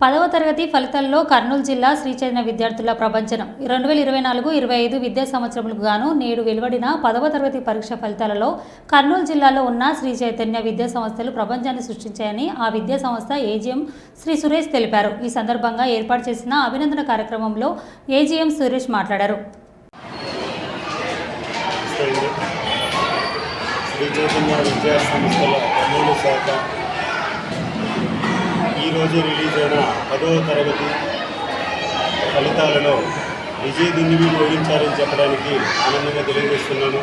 పదవ తరగతి ఫలితాల్లో కర్నూలు జిల్లా శ్రీచైతన్య విద్యార్థుల ప్రపంచనం రెండు వేల ఇరవై నాలుగు ఇరవై ఐదు విద్యా సంవత్సరములకు గాను నేడు వెలువడిన పదవ తరగతి పరీక్ష ఫలితాలలో కర్నూలు జిల్లాలో ఉన్న శ్రీ చైతన్య విద్యా సంస్థలు ప్రపంచాన్ని సృష్టించాయని ఆ విద్యా సంస్థ ఏజీఎం శ్రీ సురేష్ తెలిపారు. ఈ సందర్భంగా ఏర్పాటు చేసిన అభినందన కార్యక్రమంలో ఏజీఎం సురేష్ మాట్లాడారు. శ్రీ చైతన్య విద్యా సంస్థల శాఖ ఈరోజు రిలీజ్ అయిన పదవ తరగతి ఫలితాలలో విజయ దుందుబి మోగించారని చెప్పడానికి ఆనందంగా తెలియజేస్తున్నాను.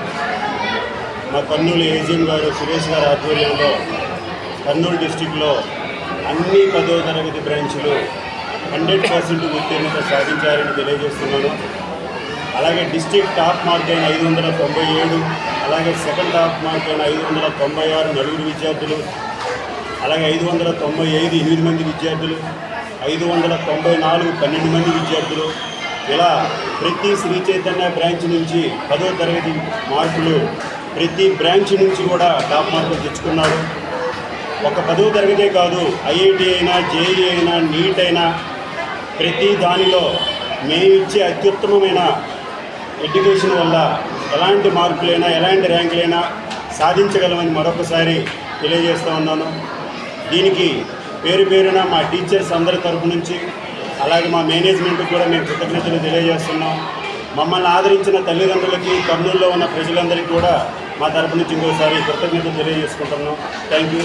మా కర్నూలు ఏజెంట్ గారు సురేష్ గారి ఆధ్వర్యంలో కర్నూలు డిస్టిక్లో అన్ని పదవ తరగతి బ్రాంచ్లు హండ్రెడ్ పర్సెంట్ ఉత్తీర్ణత సాధించారని తెలియజేస్తున్నాను. అలాగే డిస్టిక్ టాప్ మార్క్ అయిన ఐదు వందల తొంభై ఏడు అలాగే సెకండ్ టాప్ మార్క్ అయిన ఐదు వందల తొంభై ఆరు నలుగురు విద్యార్థులు అలాగే ఐదు వందల తొంభై ఐదు ఎనిమిది మంది విద్యార్థులు ఐదు వందల తొంభై నాలుగు పన్నెండు మంది విద్యార్థులు. ఇలా ప్రతి శ్రీ చైతన్య బ్రాంచ్ నుంచి పదో తరగతి మార్కులు ప్రతి బ్రాంచ్ నుంచి కూడా టాప్ మార్కులు తెచ్చుకున్నారు. ఒక పదో తరగతే కాదు ఐఐటి అయినా జేఈ అయినా నీట్ అయినా ప్రతి దానిలో మేము ఇచ్చే అత్యుత్తమమైన ఎడ్యుకేషన్ వల్ల ఎలాంటి మార్కులైనా ఎలాంటి ర్యాంకులైనా సాధించగలమని మరొకసారి తెలియజేస్తూ ఉన్నాను. దీనికి పేరు పేరున మా టీచర్స్ అందరి తరపు నుంచి అలాగే మా మేనేజ్మెంట్ కూడా మేము కృతజ్ఞతలు తెలియజేస్తున్నాం. మమ్మల్ని ఆదరించిన తల్లిదండ్రులకి కర్నూలులో ఉన్న ప్రజలందరికీ కూడా మా తరపు నుంచి ఇంకోసారి కృతజ్ఞతలు తెలియజేసుకుంటున్నాం. Thank you